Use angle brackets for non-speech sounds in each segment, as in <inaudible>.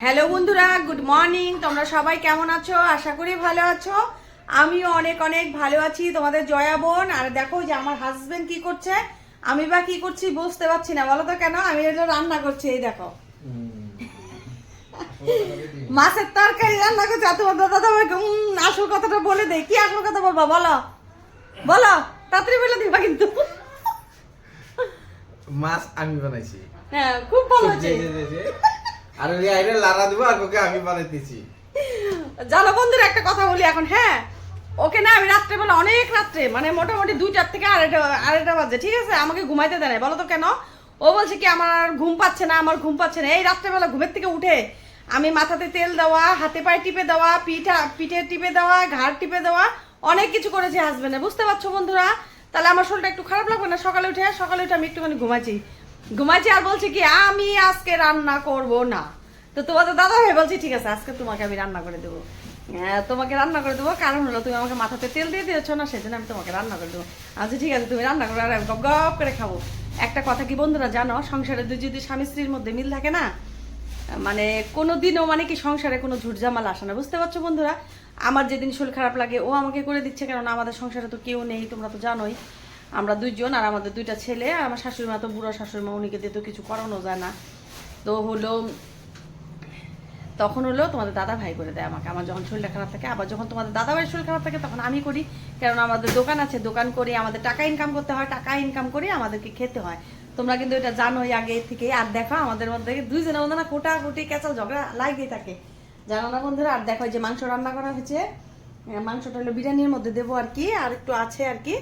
Hello বন্ধুরা good morning. তোমরা সবাই কেমন আছো? আশা করি ভালো আছো। আমিও অনেক অনেক ভালো আছি তোমাদের জয়া বোন। আর দেখো যে আমার হাজবেন্ড কি করছে? আমি বা কি করছি বুঝতে পারছি না বলো তো কেন? আমি রান্না করছি এই দেখো। মাছের তরকারি রান্না করছে তোমার দাদা তো আমাকে, আসল কথাটা বলে দে কি আসল কথা বলবা বলো? বলো তাড়াতাড়ি বলে দিবা কিন্তু। মাছ আমি বানাইছি। হ্যাঁ খুব ভালো হয়েছে। আর ওই আইরে লারা দিব, আর ওকে আমি বানাইতেছি। জানো বন্ধুরা, একটা কথা বলি এখন হ্যাঁ? ওকে না, আমি রাত্রেবেলা অনেক রাত্রে মানে মোটামুটি দুইটার থেকে আড়াইটা আড়াইটা বাজে, ঠিক আছে? আমাকে ঘুমাইতে দেয় না বলো তো কেন? ও বলছে কি, আমার ঘুম পাচ্ছে না, আমার ঘুম পাচ্ছে না। এই রাত্রেবেলা ঘুমের থেকে উঠে আমি মাথাতে তেল দেওয়া, হাতে পায়ে টিপে দেওয়া, পিঠা, পিঠে টিপে দেওয়া, ঘাড় টিপে দেওয়া, অনেক কিছু করেছে হাজবেন্ডে বুঝতে পারছ বন্ধুরা? তাহলে আমার শরীরটা একটু খারাপ লাগবে না? সকালে উঠে সকালে উঠে আমি একটুখানি ঘুমাইছি ঘুমাইছি আর বলছি কি আমি আজকে রান্না করব না। তো তোমাদের দাদা ভাই বলছি ঠিক আছে আজকে তোমাকে আমি রান্না করে দেবো। হ্যাঁ, তোমাকে রান্না করে দেবো কারণ হলো তুমি আমাকে মাথাতে তেল দিয়ে দিয়েছ না সেজন্য আমি তোমাকে রান্না করে দেবো। আচ্ছা ঠিক আছে তুমি রান্না করে আর গপ গপ করে খাব। একটা কথা কি বন্ধুরা জানো সংসারে যদি স্বামী স্ত্রীর মধ্যে মিল থাকে না মানে কোনো দিনও মানে কি সংসারে কোনো ঝুটঝামাল আসে না। বুঝতে পারছ বন্ধুরা? আমার যেদিন শরীর খারাপ লাগে ও আমাকে করে দিচ্ছে কেননা আমাদের সংসারে তো কেউ নেই তোমরা তো জানোই। আমরা দুইজন আর আমাদের দুইটা ছেলে, আর আমার শাশুড়ি মা তো বুড়ো শাশুড়ি মা উনিকে দিয়ে তো কিছু করানো যায় না। তো হলো, তখন হলো তোমাদের দাদা ভাই করে দেয় আমাকে। আমার যখন শরীরটা খারাপ থাকে, আবার যখন তোমাদের দাদা ভাইয়ের শরীর খারাপ থাকে, তখন আমি করি। কারণ আমাদের দোকান আছে, দোকান করে আমাদের টাকা ইনকাম করতে হয়, টাকা ইনকাম করে আমাদেরকে খেতে হয়। তোমরা কিন্তু এটা জানোই, আগে থেকে আর দেখো, আমাদের মধ্যে দুইজনের মধ্যে না কোটা কুটি কেঁচাল ঝগড়া লাগেই থাকে। জানো না বন্ধুরা? আর দেখো যে মাংস রান্না করা হয়েছে, মাংসটা হলো বিরিয়ানির মধ্যে দেবো আর কি, আর একটু আছে আর কি।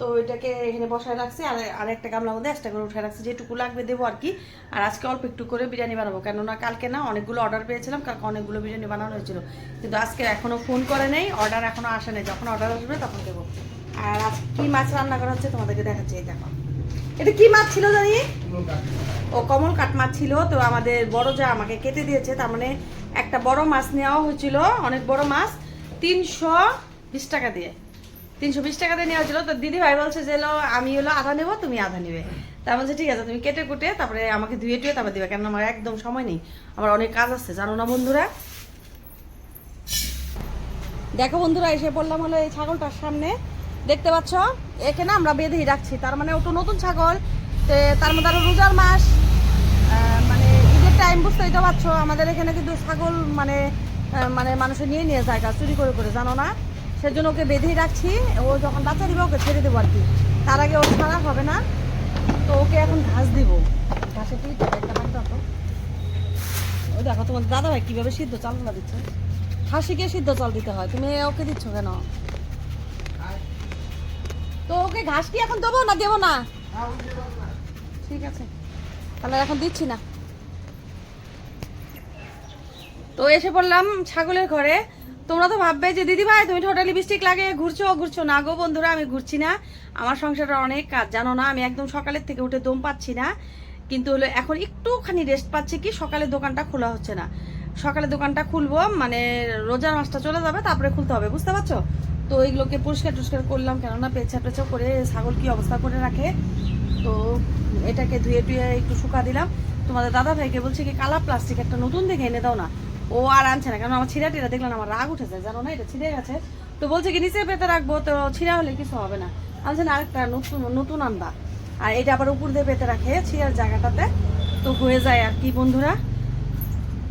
তো এটাকে এখানে বসায় রাখছি, আর আর একটা মধ্যে একটা করে উঠে রাখছি, যেটুকু লাগবে দেবো আর কি। আর আজকে অল্প একটু করে বিরিয়ানি বানাবো, কেননা কালকে না অনেকগুলো অর্ডার পেয়েছিলাম, কালকে অনেকগুলো বিরিয়ানি বানানো হয়েছিল। কিন্তু আজকে এখনও ফোন করে নেই অর্ডার এখনও আসে নেই, যখন অর্ডার আসবে তখন দেবো। আর আজ কী মাছ রান্না করা হচ্ছে তোমাদেরকে দেখাচ্ছি, এই দেখো। এটা কি মাছ ছিল জানি? ও, কমল কাট মাছ ছিল, তো আমাদের বড় যা আমাকে কেটে দিয়েছে, তার মানে একটা বড় মাছ নেওয়া হয়েছিল, অনেক বড় মাছ, তিনশো বিশ টাকা দিয়ে। তিনশো বিশ টাকা দিয়ে নেওয়া হয়েছিল তো দিদি ভাই বলছে যে আমি হলো আধা নেব তুমি আধা নেবে। তার বলছে ঠিক আছে তুমি কেটে কুটে তারপরে আমাকে ধুয়ে টুয়ে তারপর দিবে কেন আমার একদম সময় নেই। আমার অনেক কাজ আছে জানো না বন্ধুরা? দেখো বন্ধুরা এসে পড়লাম হলো এই ছাগলটার সামনে। দেখতে পাচ্ছ? একে না আমরা বেঁধেই রাখছি। তার মানে ওটা নতুন ছাগল। তার মধ্যে আরও রোজার মাস। মানে ঈদের টাইম বুঝতেই তো পারছ? আমাদের এখানে কিন্তু ছাগল মানে মানে মানুষে নিয়ে নিয়ে যায় গা, চুরি করে করে জানো না? সেজন্য ওকে বেঁধেই রাখছি। ও যখন বাচ্চা দিবে, ওকে ছেড়ে দেবো আর কি তার আগে ও ছাড়া হবে না। তো ওকে এখন ঘাস দিব। ঘাসে তুই একটা। ওই দেখো, তোমার দাদা ভাই কীভাবে সিদ্ধ চালনা দিচ্ছে। হাসিকে সিদ্ধ চাল দিতে হয়। তুমি ওকে দিচ্ছ কেন? তো ওকে ঘাস কি এখন দেবো না দেবো না? ঠিক আছে। তাহলে এখন দিচ্ছি না। তো এসে পড়লাম ছাগলের ঘরে। তোমরা তো ভাববে যে, দিদি ভাই, তুমি টোটালি লিপস্টিক লাগে, ঘুরছো ঘুরছো। না গো বন্ধুরা, আমি ঘুরছি না। আমার সংসারে অনেক কাজ, জানো না? আমি একদম সকালের থেকে উঠে দম পাচ্ছি না। কিন্তু হলো এখন একটুখানি রেস্ট পাচ্ছি কি সকালে দোকানটা খোলা হচ্ছে না। সকালে দোকানটা খুলবো মানে রোজার মাসটা চলে যাবে, তারপরে খুলতে হবে, বুঝতে পারছ? তো এইগুলোকে পরিষ্কার টুস্কার করলাম, কেননা পেছা পেঁচা করে ছাগল কি অবস্থা করে রাখে? তো এটাকে ধুয়ে টুয়ে একটু শুকা দিলাম। তোমাদের দাদা ভাইকে বলছে কি, কালা প্লাস্টিক একটা নতুন দেখে এনে দাও না। ও আর আনছে না, কারণ আমার ছিঁড়া টিরা দেখলাম আমার রাগ উঠেছে, জানো না, এটা ছিঁড়ে গেছে। তো বলছে কি, নিচে পেতে রাখব, তো ছিঁড়া হলে কিছু হবে না। আনছে না, আরেকটা নতুন নতুন আনবা। আর এটা আবার উপর দিয়ে পেতে রাখে, ছিঁড়ার জায়গাটাতে। তো হয়ে যায় আর কি, বন্ধুরা।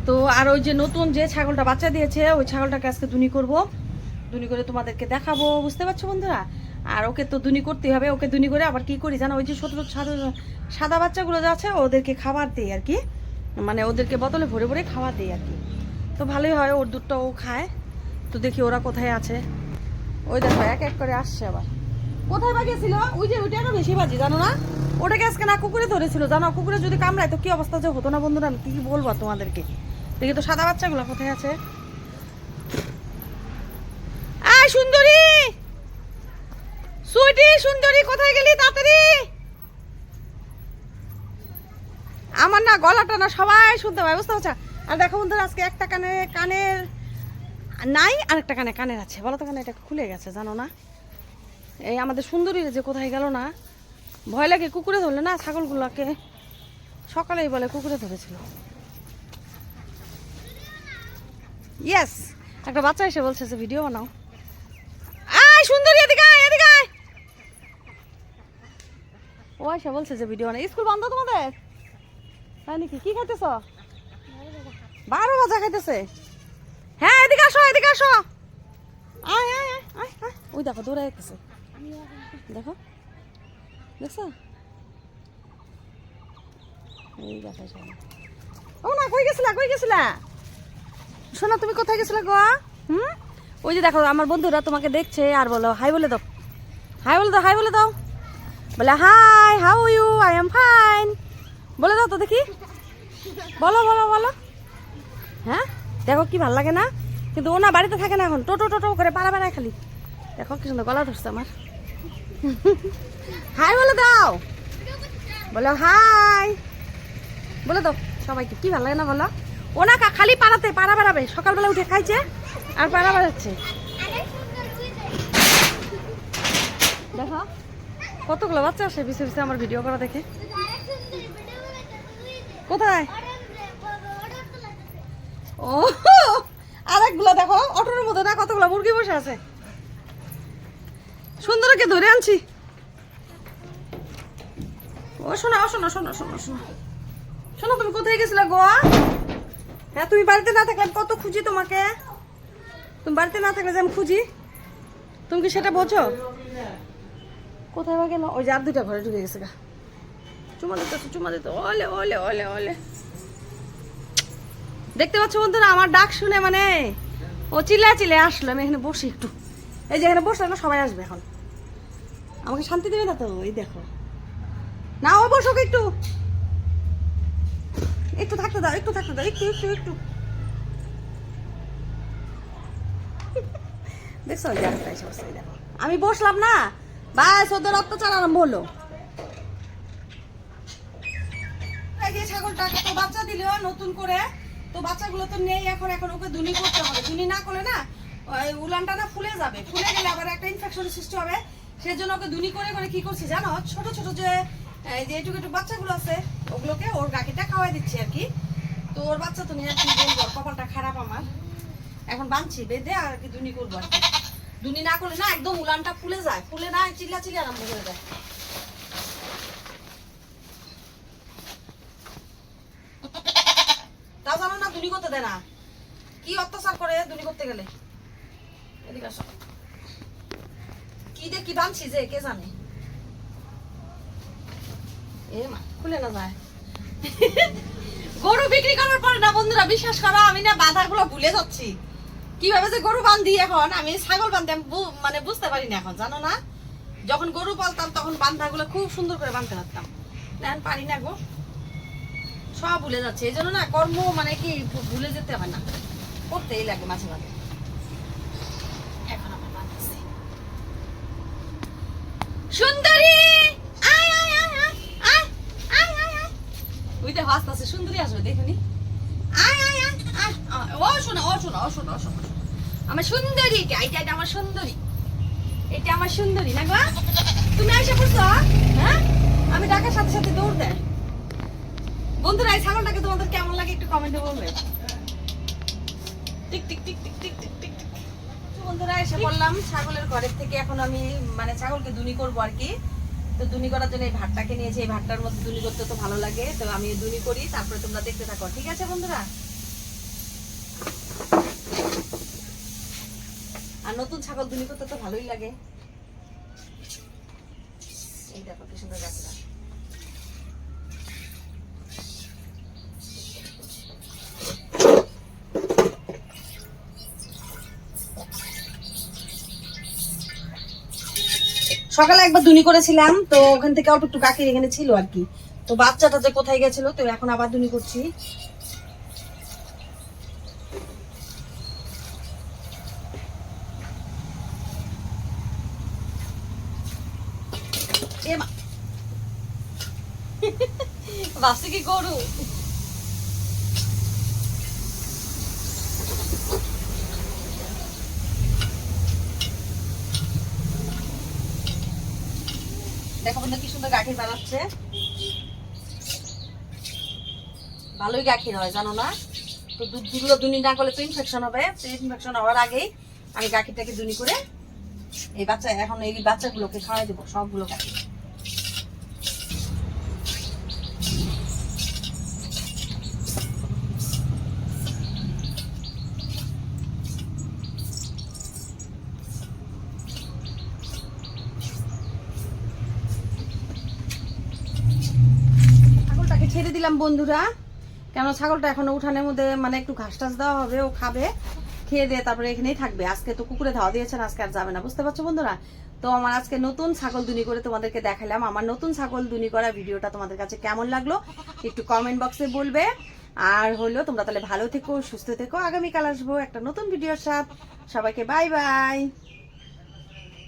তো আর ওই যে নতুন যে ছাগলটা বাচ্চা দিয়েছে, ওই ছাগলটাকে আজকে দুনি করব। দুনি করে তোমাদেরকে দেখাবো, বুঝতে পারছ বন্ধুরা? আর ওকে তো দুনি করতেই হবে, ওকে দুনি করে আবার কি করি, জানো? ওই যে ছোট ছোট সাদা বাচ্চাগুলো যা আছে, ওদেরকে খাবার দিই আর কি। মানে ওদেরকে বোতলে ভরে ভরে খাবার দিই আর কি। তো ভালোই হয়, ওর দুধটাও খায়। তো দেখি ওরা কোথায় আছে। ওই দেখো, এক এক করে আসছে আবার। কোথায় বা গেছিল? ওই যে ওইটা আরও বেশি বাজি, জানো না? ওটাকে আজকে না কুকুরে ধরেছিল, জানো? কুকুরে যদি কামড়ায়, তো কি অবস্থা যে হতো না বন্ধুরা? আমি কি বলব তোমাদেরকে? দেখি তো সাদা বাচ্চাগুলো কোথায় আছে? সুন্দরী! সুইটি, সুন্দরী, কোথায় গেলি তাড়াতাড়ি? আমার না গলাটা না সবাই শুনতে পায়, বুঝতে পারছ? আর দেখো বন্ধুরা, আজকে একটা কানে, কানের নাই আর একটা কানে, কানের আছে। বলো তো কানে, এটা খুলে গেছে, জানো না? এই আমাদের সুন্দরী যে কোথায় গেল না, ভয় লাগে কুকুরে ধরলে না ছাগলগুলোকে? সকালেই বলে কুকুরে ধরেছিল। ইয়েস একটা বাচ্চা এসে বলছে যে, ভিডিও বানাও। আয় সুন্দরী, এদিকে আয় এদিকে আয়। ও এসে বলছে যে, ভিডিও বানাও। স্কুল বন্ধ তোমাদের? তাই নাকি? কি খাইতেছ? বারো বাজা খাইতেছে। হ্যাঁ এদিকে আসো এদিকে আসো। আয় আয় আয় ওই দেখো দৌড়ে যেতেছে দেখো। দেখছ? এই দেখো ও না, কই গেছিলা কই গেছিলা? শোনা, তুমি কোথায় গেছিলে গোয়া হুম? ওই যে দেখো, আমার বন্ধুরা তোমাকে দেখছে আর বলো, হাই বলে দাও। হাই বলে দাও, হাই বলে দাও। বলে, hi, how you? I am fine. বলে দাও তো দেখি। বলো বলো বলো। হ্যাঁ? দেখো কি ভালো লাগে না? কিন্তু ও না বাড়িতে থাকে না এখন। টোটো টোটো করে পাড়া পাড়ায় খালি। দেখো কি সুন্দর গলা ধরছে আমার। হাই বলে দাও। বলো হাই। বলে দাও সবাইকে, কি ভালো লাগে না বলো? ও না কা- খালি পাড়াতে, পাড়া বেড়াবে। সকালবেলা উঠে খাইছে আর পাড়া বেড়াচ্ছে দেখো, কতগুলো বাচ্চা আসে পিছে পিছে আমার ভিডিও করা দেখে। কোথায়? ও, আরেকগুলো দেখো, অটোর মধ্যে না কতগুলো মুরগি বসে আছে? সুন্দরকে ধরে আনছি। ও, শোনো শোনো শোনো শোনো শোনো। শোনো, তুমি কোথায় গেছিলে গোয়া হ্যাঁ তুমি বাড়িতে না থাকলে কত খুঁজি তোমাকে? তুমি বাড়িতে না থাকলে যে আমি খুঁজি? তুমি কি সেটা বোঝো? কোথায় বা গেল? ওই যে আর দুইটা ঘরে ঢুকে গেছে গা। চুমা দিতে চুমা দিতে ওলে ওলে ওলে ওলে। দেখতে পাচ্ছ বন্ধুরা, আমার ডাক শুনে মানে ও চিল্লা চিল্লে আসলো। আমি এখানে বসি একটু। এই যে এখানে বসলে না, সবাই আসবে এখন। আমাকে শান্তি দেবে না তো? এই দেখো। না, ও বসুক একটু। একটু থাকতে দাও, একটু থাকতে দাও, একটু একটু একটু। দেখছ ওই দেখো। আমি বসলাম না। বাস, ওদের অত্যাচার আরম্ভ হলো। তো বাচ্চা দিল নতুন করে। তো বাচ্চাগুলো তো নেই, এখন এখন ওকে দুনি করতে হবে। দুনি না করলে না উলানটা না ফুলে যাবে। ফুলে গেলে আবার একটা ইনফেকশন সৃষ্টি হবে। সেই জন্য ওকে দুনি করে করে কি করছি জানো? ছোট ছোট যে যে এটুকু একটু বাচ্চাগুলো আছে, ওগুলোকে ওর গাকিটা খাওয়াই দিচ্ছি আর কি। তো ওর বাচ্চা তো নিয়ে আর কি বলব কপালটা খারাপ আমার। এখন বাঁধছি, বেঁধে আর কি দুনি করব আর কি। দুনি না করলে না একদম উলানটা ফুলে যায়। ফুলে না, চিল্লা চিল্লা আরম্ভ হয়ে যায় তা জানো না দুনি করতে না। কি অত্যাচার করে করতে গেলে? কি কি যে, কে জানে? এ মা, খুলে না যায়। গরু বিক্রি করার পর না বন্ধুরা, বিশ্বাস করো, আমি না বাঁধাগুলো ভুলে যাচ্ছি। কীভাবে যে গরু বান্ধি এখন, আমি ছাগল বান্ধি মানে বুঝতে পারি না এখন, জানো না? যখন গরু পালতাম, তখন বান্ধাগুলো খুব সুন্দর করে বাঁধতে পারতাম। পারি না গো। সব ভুলে যাচ্ছে। এই জন্য না কর্ম মানে কি ভুলে যেতে হয় না। করতেই লাগে মাঝে মাঝে। সুন্দরী! সুন্দরী আসবে আমার সুন্দরী এটা আমার সুন্দরী। এটা আমার সুন্দরী তুমি হ্যাঁ? আমি ডাকার সাথে সাথে দৌড় দেয়। বন্ধুরা এই ছাগলটাকে তোমাদের কেমন লাগে একটু কমেন্টে বলবে। Tick tick tick tick tick বন্ধুরা এসে বললাম ছাগলের ঘরের থেকে এখন আমি মানে ছাগলকে দুনি করব আর কি। তো দুনি করার জন্য এই ভাতটাকে নিয়েছি। এই ভাতটার মধ্যে দুনি করতে তো ভালো লাগে। তো আমি দুনি করি তারপরে তোমরা দেখতে থাকো। ঠিক আছে বন্ধুরা? আর নতুন ছাগল দুনি করতে তো ভালোই লাগে। এই দেখো কি সুন্দর গাছটা। সকালে একবার দুনি করেছিলাম, তো ওখান থেকে অল্প একটু গাখির এখানে ছিল আর কি তো বাচ্চাটা যে কোথায় গেছিল, তো এখন আবার দুনি করছি। ভাবছি <laughs> কি গরু দেখো বন্ধু, কি সুন্দর গাখির বানাচ্ছে। ভালোই গাখির হয়, জানো না? তো দুধগুলো দুনি না করলে তো ইনফেকশন হবে। তো ইনফেকশন হওয়ার আগেই আমি গাখিটাকে দুনি করে এই বাচ্চা এখন এই বাচ্চাগুলোকে খাওয়াই দেবো, সবগুলো গাখি ছাগলটাকে ছেড়ে দিলাম বন্ধুরা। কেন ছাগলটা এখনও উঠানের মধ্যে মানে একটু ঘাস টাস দেওয়া হবে, ও খাবে, খেয়ে দিয়ে তারপরে এখানেই থাকবে। আজকে তো কুকুরে ধাওয়া দিয়েছেন, আজকে আর যাবে না, বুঝতে পারছ বন্ধুরা? তো আমার আজকে নতুন ছাগল দুনি করে তোমাদেরকে দেখালাম। আমার নতুন ছাগল দুনি করা ভিডিওটা তোমাদের কাছে কেমন লাগল, একটু কমেন্ট বক্সে বলবে। আর হলো, তোমরা তাহলে ভালো থেকো, সুস্থ থেকো। আগামীকাল আসব একটা নতুন ভিডিওর সাথে। সবাইকে বাই বাই